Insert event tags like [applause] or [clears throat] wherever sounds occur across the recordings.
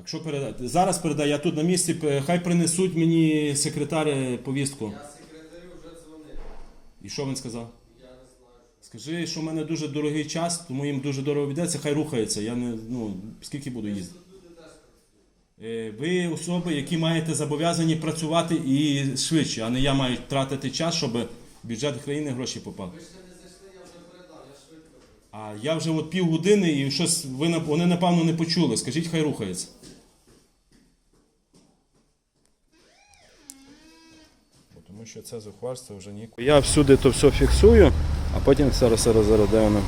Так, що передати? Зараз передай, я тут на місці, хай принесуть мені секретар е, повістку. Я секретарю вже дзвонив. І що він сказав? Я не знаю. Скажи, що в мене дуже дорогий час, тому їм дуже дорого обійдеться, хай рухається. Я не ну скільки буду їздити. Е, Ви особи, які маєте зобов'язані працювати і швидше, а не я маю тратити час, щоб в бюджет країни гроші попали. Ви ще не зайшли, я вже передав, я швидко. А я вже от півгодини і щось ви вони напевно не почули. Скажіть, хай рухається. Що це зухварство вже ніколи. Я всюди то все фіксую, а потім зараз воно.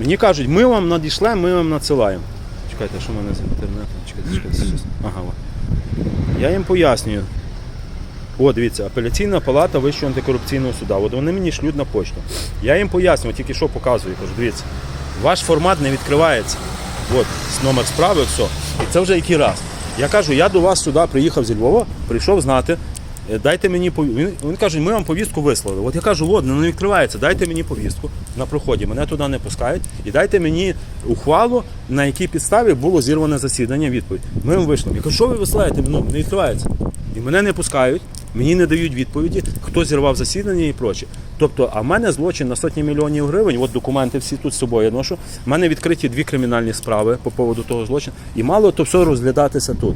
Мені кажуть, ми вам надійшли, ми вам надсилаємо. Чекайте, що в мене з інтернетом? Чекайте, чекайте. щось. Ага. Я їм пояснюю. О, дивіться, апеляційна палата Вищого антикорупційного суду. От вони мені шлють на почту. Я їм пояснюю, тільки що показую. Кажу, дивіться, ваш формат не відкривається. От, номер справи, все. І це вже який раз. Я кажу, я до вас сюди приїхав зі Львова, прийшов знати. е, Дайте мені повістку. Він, каже, ми вам повістку вислали. От я кажу, ладно, не відкривається, дайте мені повістку на проході, мене туди не пускають. І дайте мені ухвалу, на якій підставі було зірване засідання, відповідь. Ми вам вийшли. Я кажу, що ви висилаєте? Ну, не відкривається. І мене не пускають, мені не дають відповіді, хто зірвав засідання і проче. Тобто, а в мене злочин на сотні мільйонів гривень, от документи всі тут з собою я ношу. У мене відкриті дві кримінальні справи по поводу того злочину. І мало то все розглядатися тут.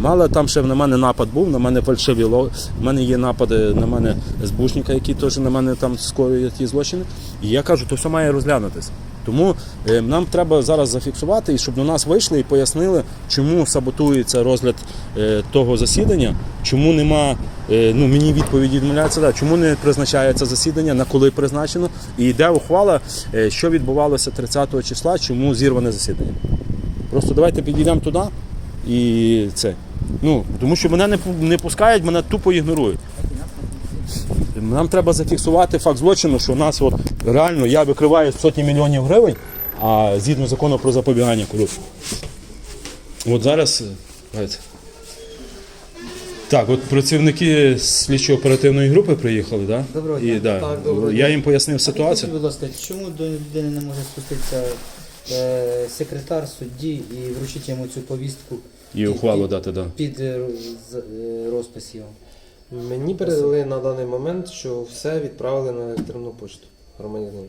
Мало там ще на мене напад був, на мене фальшиві ло. У мене є напади на мене збушника, який теж на мене там скоює ті злочини. І я кажу, то все має розглянутися. Тому е, нам треба зараз зафіксувати, і щоб до нас вийшли і пояснили, чому саботується розгляд е, того засідання, чому нема, ну мені відповіді відмовляється, да, чому не призначається засідання, на коли призначено, і йде ухвала, е, що відбувалося 30 числа, чому зірване засідання. Просто давайте підійдемо туди і це. Ну, тому що мене не, не пускають, мене тупо ігнорують. Нам треба зафіксувати факт злочину, що у нас от реально я викриваю сотні мільйонів гривень, а згідно закону про запобігання корупції. От зараз. Так, от працівники слідчо-оперативної групи приїхали, да? Доброго І, да, Так, доброго я їм пояснив ситуацію. Скажіть, будь ласка, чому до людини не може спуститися е, секретар судді і вручити йому цю повістку І ухвалу дати, да. під е, з- е, розпис його? Мені передали на даний момент, що все відправили на електронну пошту громадянину.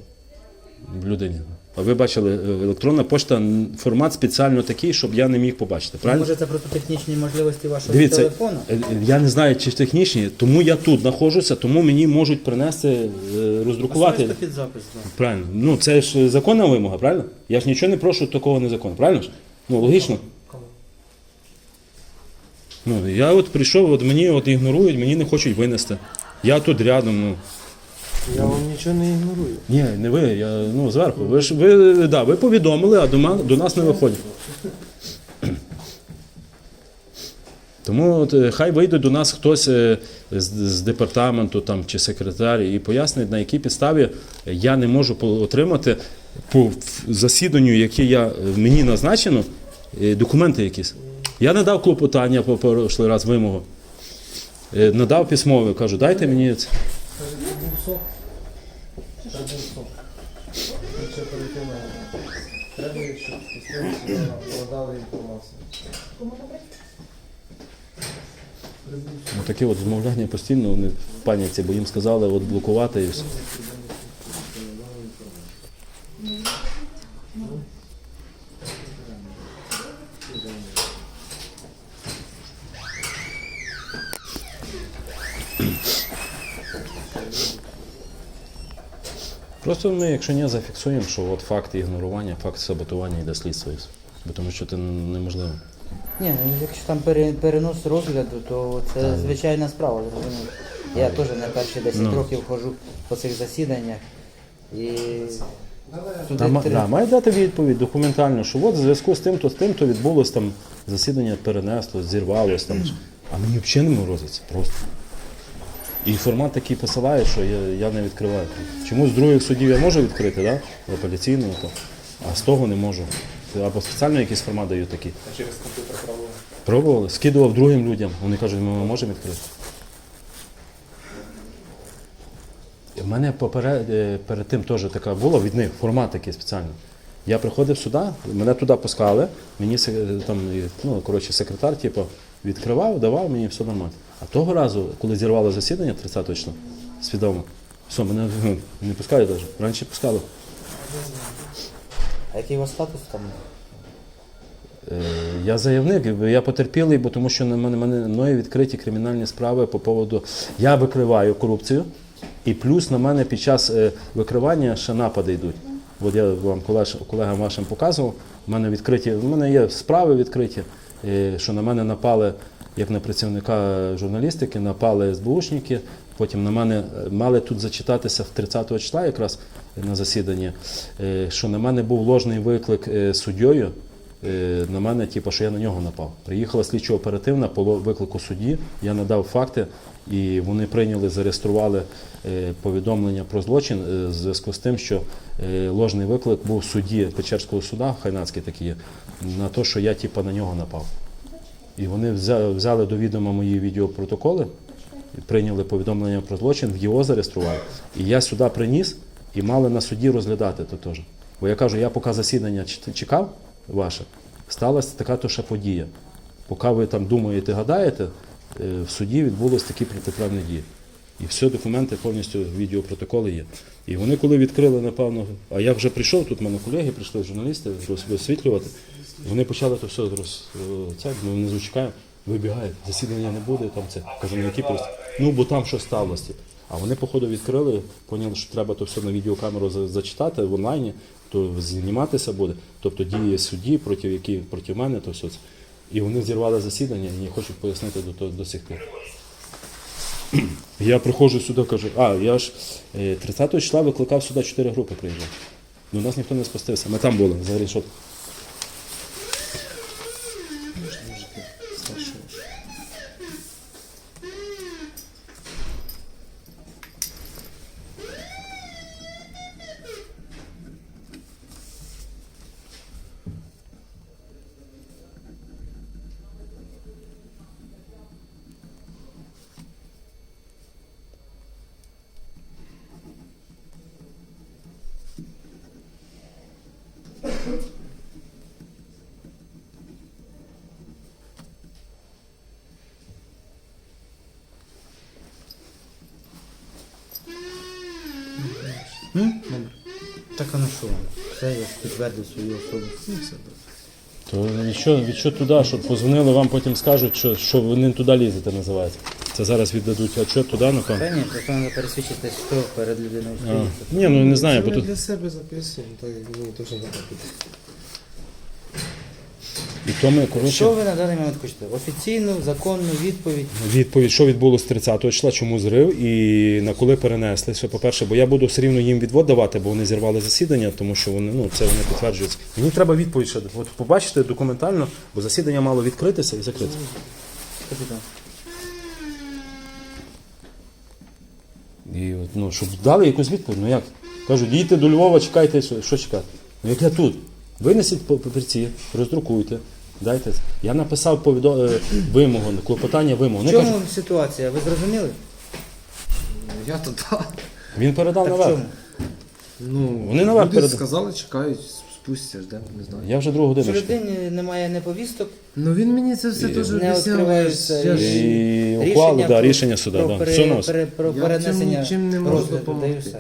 людині. А ви бачили, е, електронна пошта формат спеціально такий, щоб я не міг побачити. Правильно? Може це просто технічні можливості вашого Дивіться, телефону? е, е, я не знаю, чи технічні, тому я тут знаходжуся, тому мені можуть принести роздрукувати. Особисто під запис. Правильно. Ну це ж законна вимога, правильно? Я ж нічого не прошу такого незаконного, правильно ж? Ну логічно. Ну, я от прийшов, от мені от ігнорують, мені не хочуть винести. Я тут рядом, ну. Я вам нічого не ігнорую. Ні, не ви, я ну зверху. Ви ж ви, да, ви повідомили, а до, ма- до нас не виходять. [clears throat] Тому от, е, хай вийде до нас хтось е, з, з департаменту там, чи секретар і пояснить, на якій підставі я не можу по- отримати по в- засіданню, яке я, е, мені назначено, е, документи якісь. Я надав клопотання по прошлий раз вимогу. Е, Надав письмове, кажу, дайте мені це. Треба, якщо надали інформацію. Таке от змовляння постійно вони в паніці, бо їм сказали от блокувати і все. Просто ми, якщо не зафіксуємо, що от факт ігнорування, факт саботування йде слідство. Бо тому що це неможливо. Ні, ну якщо там пере- перенос розгляду, то це звичайна справа, зрозуміло. Я теж не перші 10 Ну. років ходжу по цих засіданнях. І Та, три- да, має дати відповідь документально, що от в зв'язку з тим, то з тим, то відбулось там засідання перенесло, зірвалось там. А мені взагалі не морозиться просто. І формат такий посилає, що я, я не відкриваю. Чому з других судів я можу відкрити, да? в апеляційному, то, а з того не можу. Або спеціально якийсь формат дають такий. А через комп'ютер пробували? Пробували, скидував другим людям. Вони кажуть, ми можемо відкрити. У мене поперед, е, перед тим теж така була від них формат такий спеціальний. Я приходив сюди, мене туди пускали, мені там, ну, коротше, секретар типу, відкривав, давав, мені все нормально. А того разу, коли зірвало засідання 30 числа, свідомо, все, мене ну, не пускають навіть. Раніше пускали. А який у вас статус там? Е, Я заявник, я потерпілий, бо тому що на мене, мене мною відкриті кримінальні справи по поводу. Я викриваю корупцію, і плюс на мене під час е, викривання ще напади йдуть. От я вам колег- колегам вашим показував. У мене відкриті, в мене є справи відкриті, е, що на мене напали, як на працівника журналістики, напали СБУшники. Потім на мене е, мали тут зачитатися в 30 числа, якраз на засіданні, е, що на мене був ложний виклик суддєю. На мене, типу, що я на нього напав. Приїхала слідчо оперативна по виклику судді, я надав факти, і вони прийняли, зареєстрували повідомлення про злочин е, в зв'язку з тим, що е, ложний виклик був в суді Печерського суда, Хайнацький такий на те, що я типу, на нього напав. І вони взяли до відома мої відеопротоколи, прийняли повідомлення про злочин, в ЄО зареєстрували. І я сюди приніс і мали на суді розглядати то теж. Бо я кажу, я поки засідання чекав ваше, сталася така то ще подія. Поки ви там думаєте, гадаєте, е, в суді відбулись такі протиправні дії. І всі документи повністю відеопротоколи є. І вони коли відкрили, напевно, а я вже прийшов, тут в мене колеги прийшли, журналісти, роз- висвітлювати. Вони почали то все роз, е, це, ми внизу чекаємо, вибігають, засідання не буде, там це. Кажу, на які просто. Ну, бо там що сталося. А вони, походу, відкрили, поняли, що треба то все на відеокамеру зачитати в онлайні, то зніматися буде. Тобто дії судді, проти які проти мене, то все це. І вони зірвали засідання і не хочуть пояснити до, того- до сих пір. Я приходжу сюди, кажу, а я ж е, 30 числа викликав сюди 4 групи приїжджати. Ну нас ніхто не спустився. Ми там були, взагалі що. Так а на що? Все, я підтвердив свою особу. То що, від що туди, щоб позвонили, вам потім скажуть, що, що ви не туди лізете, називається. Це зараз віддадуть що туди, напевно. Та ні, просто треба пересвідчити, що перед людиною А. стоїть. Ні, ну не знаю, бо ми тут для себе записуємо, так як мені то що робити. Ми, коротше, Що ви на даний момент хочете? Офіційну, законну відповідь. відповідь, що відбулося 30 числа, чому зрив і на коли перенесли. Що, по-перше, бо я буду все рівно їм відвод давати, бо вони зірвали засідання, тому що вони, ну, це вони підтверджуються. Мені треба відповідь ще. От побачите документально, бо засідання мало відкритися і закритися. Капітан. І от, ну, щоб дали якусь відповідь. Ну як? Кажуть, їдьте до Львова, чекайте, що, чекати. Ну як я тут? Винесіть папірці, роздрукуйте, дайте. Я написав повідо... е, вимогу, клопотання вимогу. В Вони чому кажуть, ситуація? Ви зрозуміли? Я то так. він передав Так в наверх. чому? Ну, Вони наверх люди переда- сказали, чекають, спустяться, ждемо, не знаю. Я вже другу годину. чекаю. людині немає не повісток, Ну він мені це все І- теж Не об'ясняв. відкриваються я ж- І Рішення да, про- рішення суда. про, Да. пере- Все пере- про Я в цьому перенесення нічим не можу розгляду, та й допомогти. все.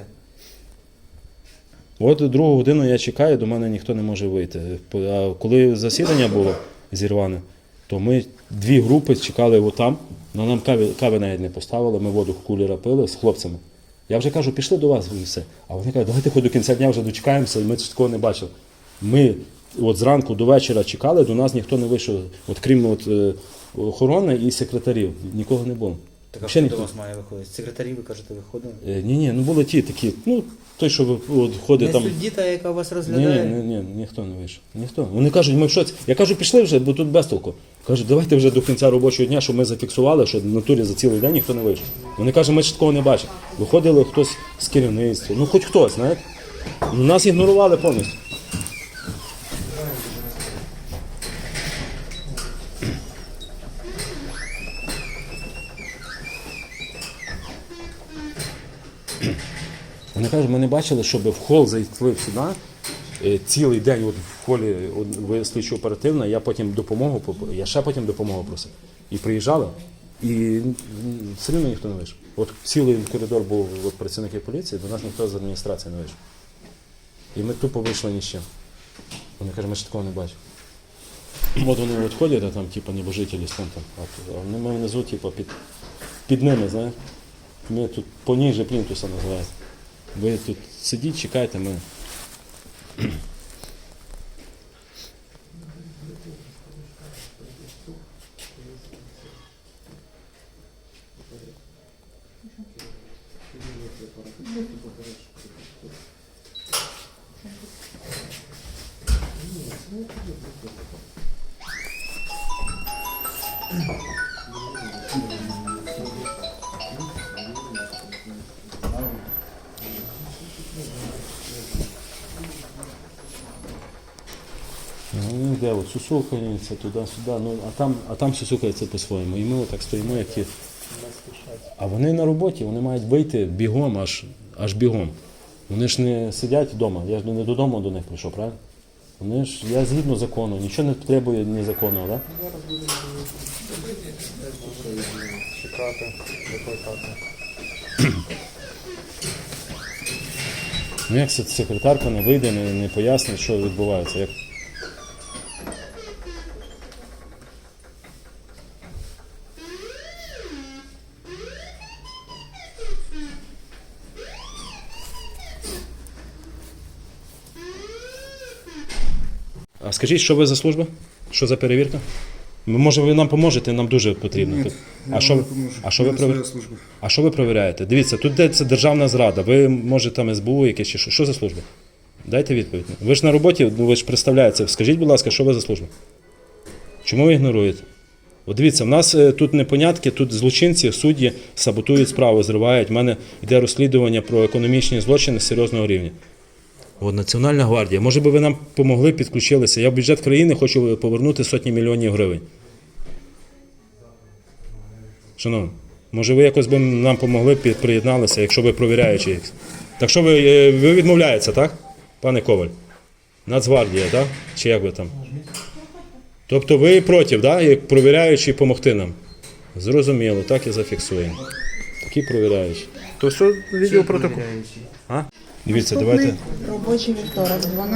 От другу годину я чекаю, до мене ніхто не може вийти. А коли засідання було зірване, то ми дві групи чекали отам, але нам кави, кави навіть не поставили, ми воду кулера пили з хлопцями. Я вже кажу, пішли до вас і все. А вони кажуть, давайте хоч до кінця дня вже дочекаємося, і ми такого не бачили. Ми от зранку до вечора чекали, до нас ніхто не вийшов, от крім от, е, охорони і секретарів. Нікого не було. Так а Ще хто ніхто. до вас має виходити? Секретарі, ви кажете, виходили? Е, ні, ні, ну були ті такі, ну той, що ви- от, ходить Не там. судді та, яка вас Ні, розглядає? ні, ні, ніхто не вийшов. Ніхто. Вони кажуть, ми в шоці. Я кажу, пішли вже, бо тут без толку. Кажуть, давайте вже до кінця робочого дня, щоб ми зафіксували, що в натурі за цілий день ніхто не вийшов. Вони кажуть, ми ж такого не бачимо. Виходили хтось з керівництва, ну хоч хтось, знаєте. Ну, нас ігнорували повністю. Кажуть, ми не бачили, щоб в хол зайшли сюди е, цілий день от в холі слідчо оперативна, я потім допомогу я ще потім допомогу просив. І приїжджали, і все одно ніхто не вийшов. От цілий коридор був от, працівники поліції, до нас ніхто з адміністрації не вийшов. І ми тупо вийшли ні з чим. Вони кажуть, ми ж такого не бачимо. От вони от ходять, а там, типу, небожителі з там, а вони ми внизу, типу, під, під ними, знаєш. Ми тут поніже плінтуса називається. Ви тут сидіть, чекайте, ми. Ну, де от сусукається туди-сюди, ну, а там, а там сусукається по-своєму. І ми отак стоїмо, як ті. А вони на роботі, вони мають вийти бігом, аж, аж бігом. Вони ж не сидять вдома. Я ж не додому до них прийшов, правильно? Вони ж, я згідно закону, нічого не потребує ні закону, так? Чекати, викликати. Ну як секретарка не вийде, не, не пояснить, що відбувається. Як... скажіть, що ви за служба? Що за перевірка? Ну, Може, ви нам поможете, нам дуже потрібно. Ні, а, що, вам ви- не поможу. а що ви провер- а що ви перевіряєте? Дивіться, тут де це державна зрада. Ви може там СБУ якесь чи що? Що за служба? Дайте відповідь. Ви ж на роботі, ну ви ж представляєте. Скажіть, будь ласка, що ви за служба? Чому ви ігноруєте? От дивіться, в нас е, тут непонятки, тут злочинці, судді саботують справи, зривають. У мене йде розслідування про економічні злочини серйозного рівня. От Національна гвардія. Може би ви нам помогли, підключилися. Я в бюджет країни хочу повернути сотні мільйонів гривень. Шановні, може ви якось би нам помогли, під- приєдналися, якщо ви провіряючі. якісь. Так що ви, е, ви відмовляєтеся, так? Пане Коваль? Нацгвардія, так? Чи як ви там? Тобто ви проти, так? Як провіряючі допомогти нам? Зрозуміло, так і зафіксуємо. Такі провіряючі. То все відеопротокол. А? Дивіться, давайте. Робочий вівторок,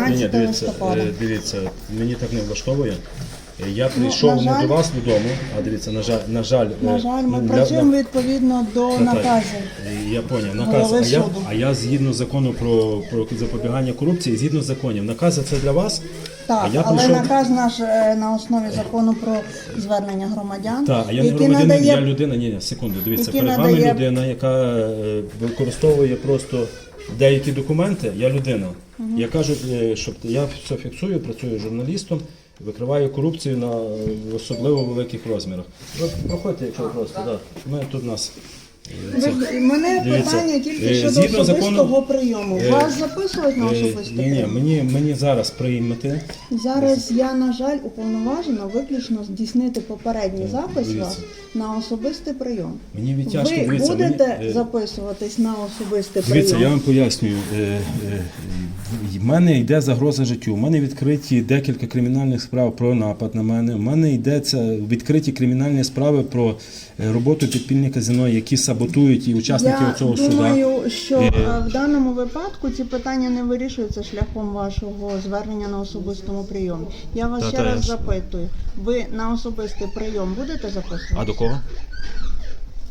Ні, ні, дивіться, листопада. е, дивіться, мені так не влаштовує. Е, Я прийшов на не жаль- до вас додому, а дивіться, на жаль, на жаль, е, На жаль, ми ну, для- працюємо відповідно до Так, наказів. Я поняв. Наказ. Голови А я, суду. а я згідно закону про, про запобігання корупції, згідно законів. Накази це для вас? Так, а я але прийшов- наказ наш е, на основі закону про звернення громадян, Так, а я не який громадянин, надає я людина. Ні, ні, секунду. Дивіться, Який перед вами надає- людина, яка е, використовує просто деякі документи. Я людина. Я кажу, е, щоб я все фіксую, працюю журналістом, викриваю корупцію на е, особливо великих розмірах. Ви проходьте, якщо просто, да. Ми тут нас. Ви- мене Дивіться, питання тільки е, щодо згідно особистого закону- прийому. е, Вас записують на Е, особистий Ні, ні, прийом? мені, мені зараз приймете. Зараз я, на жаль, уповноважена виключно здійснити попередній запис дивіться. вас на особистий прийом. Мені відтяжко, Ви дивіться. будете мені, е, записуватись на особистий Дивіться, я прийом? вам пояснюю. Е, е, В мене йде загроза життю. У мене відкриті декілька кримінальних справ про напад на мене. У мене йдеться відкриті кримінальні справи про е, роботу підпільника казино, які саботують і учасників Я цього суда. думаю, що Е, е, в даному випадку ці питання не вирішуються шляхом вашого звернення на особистому прийомі. Я вас Та, ще та, раз я запитую: ви на особистий прийом будете записувати? А до кого?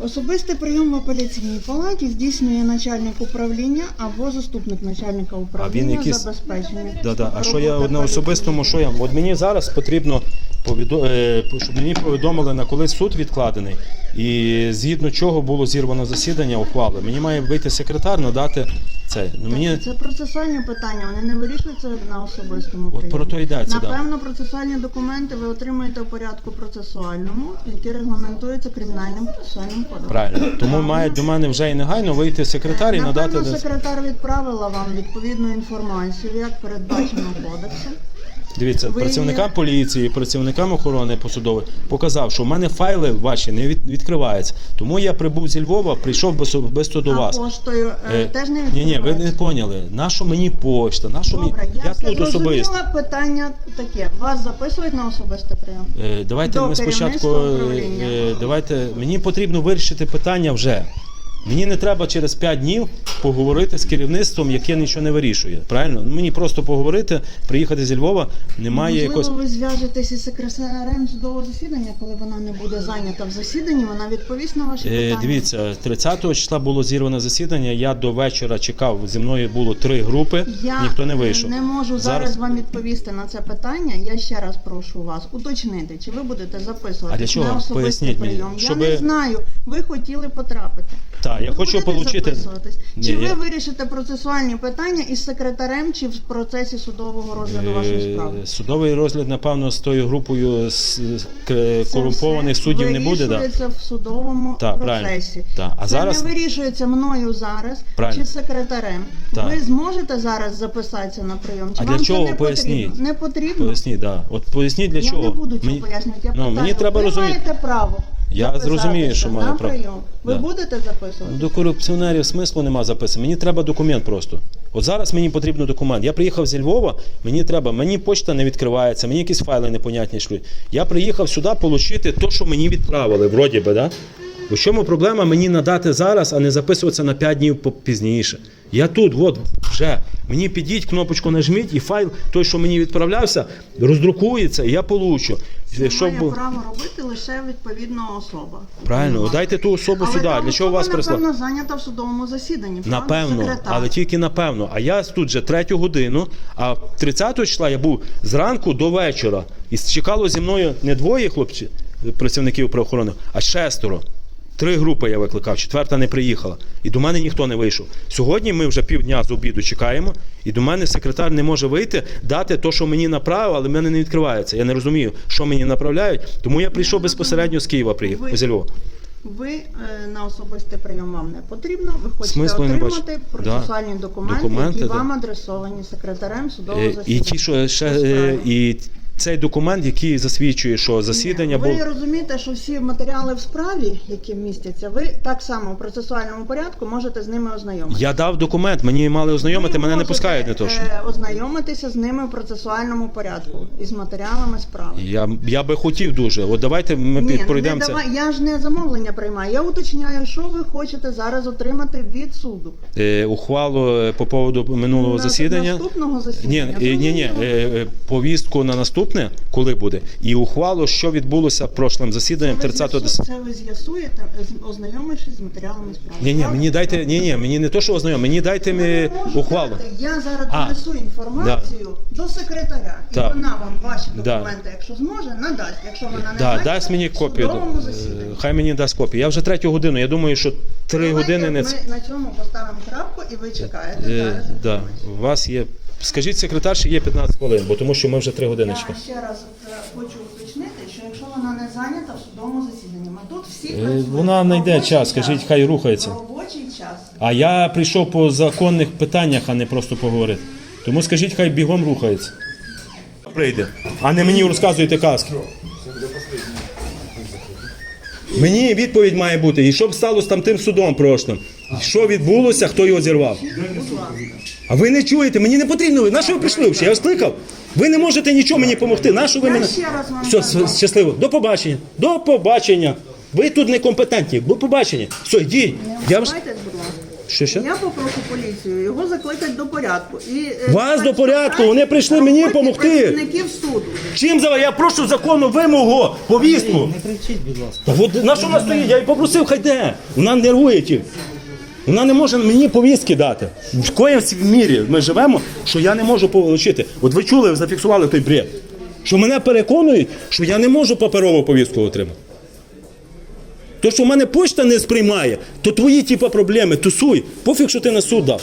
Особистий прийом в апеляційній палаті здійснює начальник управління або заступник начальника управління якийсь- забезпечення. Да, да. А що я роботи на особистому, що я? От мені зараз потрібно повідо... е, щоб мені повідомили на коли суд відкладений, і згідно чого було зірвано засідання, ухвали. Мені має вийти секретар, надати це. Ну мені Це процесуальні питання, вони не вирішуються на особистому От про то йдеться, да. Напевно, процесуальні документи ви отримаєте у порядку процесуальному, який регламентується кримінальним процесуальним кодексом. правильно. Тому має до мене вже і негайно вийти секретар і надати. Напевно, десь- секретар відправила вам відповідну інформацію, як передбачено кодексом. Дивіться, Ви працівникам поліції, працівникам охорони посудової показав, що в мене файли ваші не від, відкриваються. Тому я прибув зі Львова, прийшов без, особисто до а вас. поштою е, теж не ні, ні, ви не відкривається? поняли. Нащо мені почта? Нащо мені? Добре, я, я тут особисто. зрозуміла. Питання таке. Вас записують на особистий прийом? Е, Давайте До ми спочатку. керівництва е, управління. е, Давайте мені потрібно вирішити питання вже. Мені не треба через 5 днів поговорити з керівництвом, яке нічого не вирішує. Правильно? Ну, Мені просто поговорити, приїхати зі Львова, немає Можливо, якось. ви зв'яжетеся із секретарем судового засідання, коли вона не буде зайнята в засіданні, вона відповість на ваші Е. Дивіться, 30 числа було зірване засідання. Я до вечора чекав. Зі мною було три групи, Я ніхто не вийшов. не можу зараз, вам відповісти на це питання. Я ще раз прошу вас уточнити, чи ви будете записувати А для чого? на особистий Поясніть мені, прийом. щоби- Я не знаю. Ви хотіли потрапити. Так, я хочу получити- записуватись? Ні, Чи ви я- вирішите процесуальні питання із секретарем, чи в процесі судового розгляду вашої справи? Е, Судовий розгляд, напевно, з тою групою з з к- корумпованих Це суддів не буде. Да? Вирішується в судовому Так, правильно. процесі. Так, а Це зараз- не вирішується мною зараз Правильно. чи секретарем. Так. Ви зможете зараз записатися на прийом? Чи А для вам це чого? не Поясніть. потрібно? Не потрібно. Поясніть, да. От поясніть для я чого. не буду цього пояснювати. Я ну, питаю, мені треба ви розуміти. маєте право. Я зрозумію, що маю право. Ви Да. будете записувати? До корупціонерів смислу нема запису. Мені треба документ просто. От зараз мені потрібен документ. Я приїхав зі Львова, мені треба, мені почта не відкривається, мені якісь файли непонятні йшли. Я приїхав сюди отримати те, що мені відправили, вроді би, да? У чому проблема мені надати зараз, а не записуватися на 5 днів по- пізніше? Я тут, от вже. Мені підіть, кнопочку нажміть, і файл, той, що мені відправлявся, роздрукується, і я получу. Це Щоб має бу- право робити лише відповідна особа. Правильно, Будь дайте ту особу Але сюди. та Для чого особа, вас прислали? Напевно, зайнята в судовому засіданні. правда? Напевно, Секретар. але тільки напевно. А я тут вже третю годину, а 30 числа я був зранку до вечора. І чекало зі мною не двоє хлопців, працівників правоохорони, а шестеро. Три групи я викликав, четверта не приїхала. І до мене ніхто не вийшов. Сьогодні ми вже півдня з обіду чекаємо, і до мене секретар не може вийти, дати те, що мені направив, але в мене не відкривається. Я не розумію, що мені направляють. Тому я прийшов безпосередньо з Києва, приїхав зі Львова. Ви е, на особистий прийом вам не потрібно. Ви хочете бачу. отримати процесуальні документи, Документи, які да. вам адресовані секретарем судового Е, засідання. І ті, що ще е, і цей документ, який засвідчує, що засідання ви було. розумієте, що всі матеріали в справі, які містяться, ви так само в процесуальному порядку можете з ними ознайомитися. Я дав документ, мені мали ознайомити, Ви мене не пускають не то що. ознайомитися з ними в процесуальному порядку із матеріалами справи. Я, я би хотів дуже. От давайте ми Ні, пройдемо не це. давай, я ж не замовлення приймаю. Я уточняю, що ви хочете зараз отримати від суду. Е, ухвалу е, по поводу минулого На- засідання. Наступного засідання. е, ні, ні, е, е, повістку на наступне, коли буде, і ухвалу, що відбулося прошлим засіданням Це ви 30 десятого. Це ви з'ясуєте, з- ознайомившись з матеріалами справи. Ні, ні, мені дайте, ні, ні, мені не то, що ознайом, мені дайте мені ухвалу. Я зараз А, донесу інформацію до секретаря, і Так. вона вам ваші Да. документи, якщо зможе, надасть. Якщо вона не Да, зайнята, дасть мені в копію. судовому Е, засіданні. Хай мені дасть копію. Я вже третю годину. Я думаю, що три Давайте години не Ми на цьому поставимо крапку і ви чекаєте Е, зараз. да. У вас є. Скажіть секретарші, є 15 хвилин, бо тому що ми вже 3 години Я ще раз е, хочу уточнити, що якщо вона не зайнята в судовому засіданні, ми тут всі Е, працюємо. вона знайде Робочий час, скажіть, хай рухається. Робочий час. А я прийшов по законних питаннях, а не просто поговорити. Тому скажіть, хай бігом рухається. Прийде, а не мені розказуєте казки. Мені відповідь має бути. І що б стало з там тим судом прошлим? Що відбулося, хто його зірвав? А ви не чуєте, мені не потрібно. На що ви прийшли? взагалі? Я вас кликав. Ви не можете нічого мені допомогти. На що ви мене? ще раз вам Все, с- щасливо. До побачення. До побачення. Ви тут некомпетентні. До побачення. Все, йдіть. Я будь ласка. Що ще? Я попрошу поліцію його закликати до порядку. І, е, Вас так до порядку, вони прийшли мені роботі помогти. Працівників суду. Чим за я прошу законну вимогу, повістку. Не кричіть, будь ласка. Та от на що вона стоїть? Я їй попросив, хай де. Вона нервує ті. Вона не може мені повістки дати. В коїмсь мірі ми живемо, що я не можу получити. От ви чули, зафіксували той бред. Що мене переконують, що я не можу паперову повістку отримати. То, що в мене почта не сприймає, то твої типа проблеми, тусуй. Пофіг, що ти на суд дав.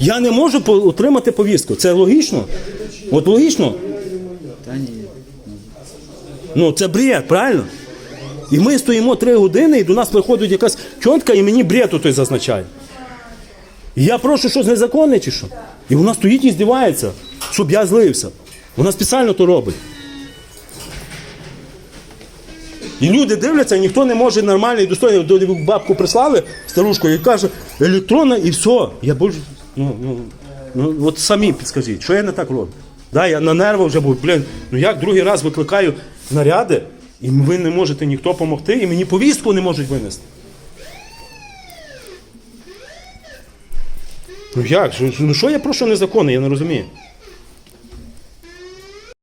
Я не можу отримати повістку. Це логічно? От логічно? Та ні. Ну, це бред, правильно? І ми стоїмо три години, і до нас приходить якась чонка, і мені бред той зазначає. І я прошу щось незаконне чи що? І вона стоїть і здівається, щоб я злився. Вона спеціально то робить. І люди дивляться, ніхто не може нормально і достойно до бабку прислали старушку і каже, електронна і все. Я більше, ну, ну, ну, от самі підскажіть, що я не так роблю? Да, я на нервах вже був, блін, ну як другий раз викликаю наряди, і ви не можете ніхто допомогти, і мені повістку не можуть винести. Ну як? Ну що я прошу незаконне, я не розумію.